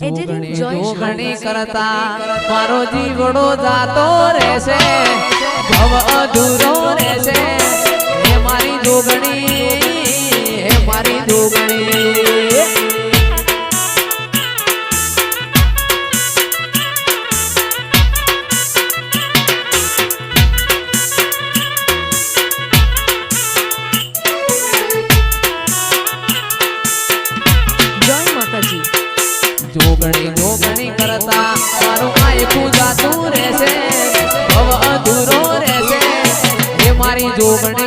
જોગણી કરતા મારો જીવડો જાતો રહેશે ભવ અધૂરો રહેશે. હે મારી જોગણી હે મારી જોગણી કરતા મારું આયખું જાતું રહેશે ભવ અધૂરો રહેશે. હે મારી જોગણી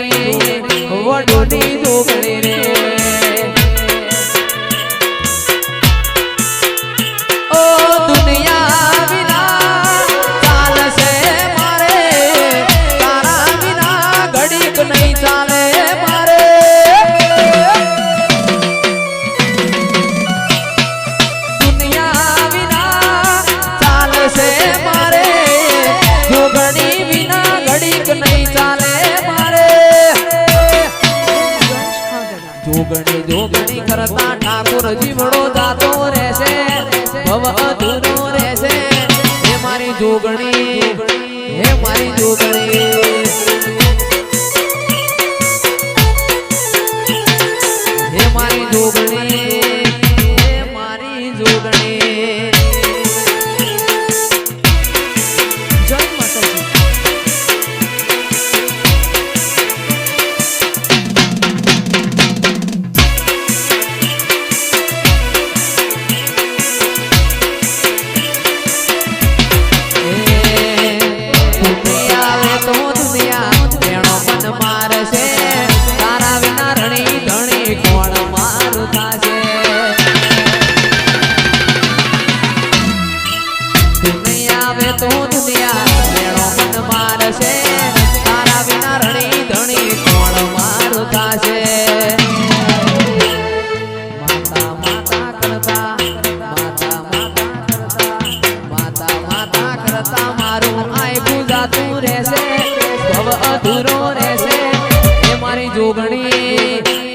જોગણી કરતા ઠાકોર જીવડો જાતો રહેશે, ભવ અધૂરો રહેશે. હે મારી જોગણી હે મારી જોગણી. હે મારી જોગણી હે મારી જોગણી. રહેશે ભવ અધૂરો રહેશે. એ મારી જોગણી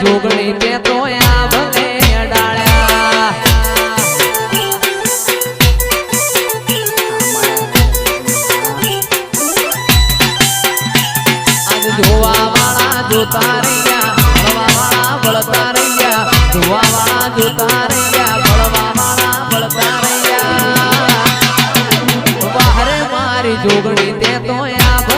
જોગણી તે તો આ અડાળ્યા. આજ જોવા વાળા જોતા રહ્યા બળવા વાળા રહ્યા જોવા વાળા જોતા રહ્યા બળતા રહ્યા બહારે મારી જોગણી તે તો આ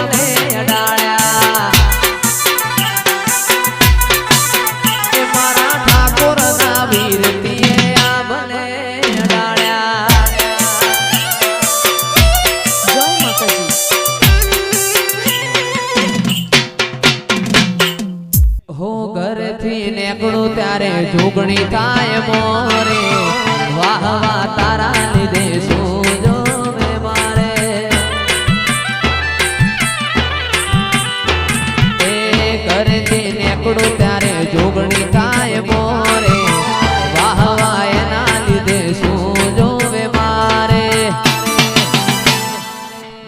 ત્યારે જોગણી થાય મોરે, વાહ વાહ, તારા લીધે શું જોવે મારે. એ નીકળું ત્યારે જોગણી થાય મોરે, વાહ વાહ લીધે શું જોવે મારે.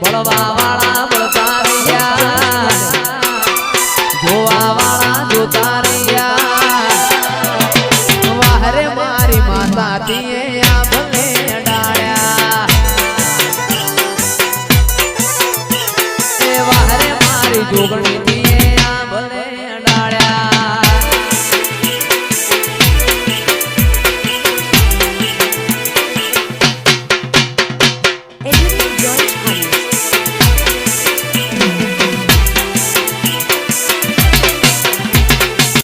બળવા વાળા બળતા રહ્યા, જોવા વાળા જોતા રહ્યા. હાથીએ આ ભલે ડાળ્યા. એવા હરે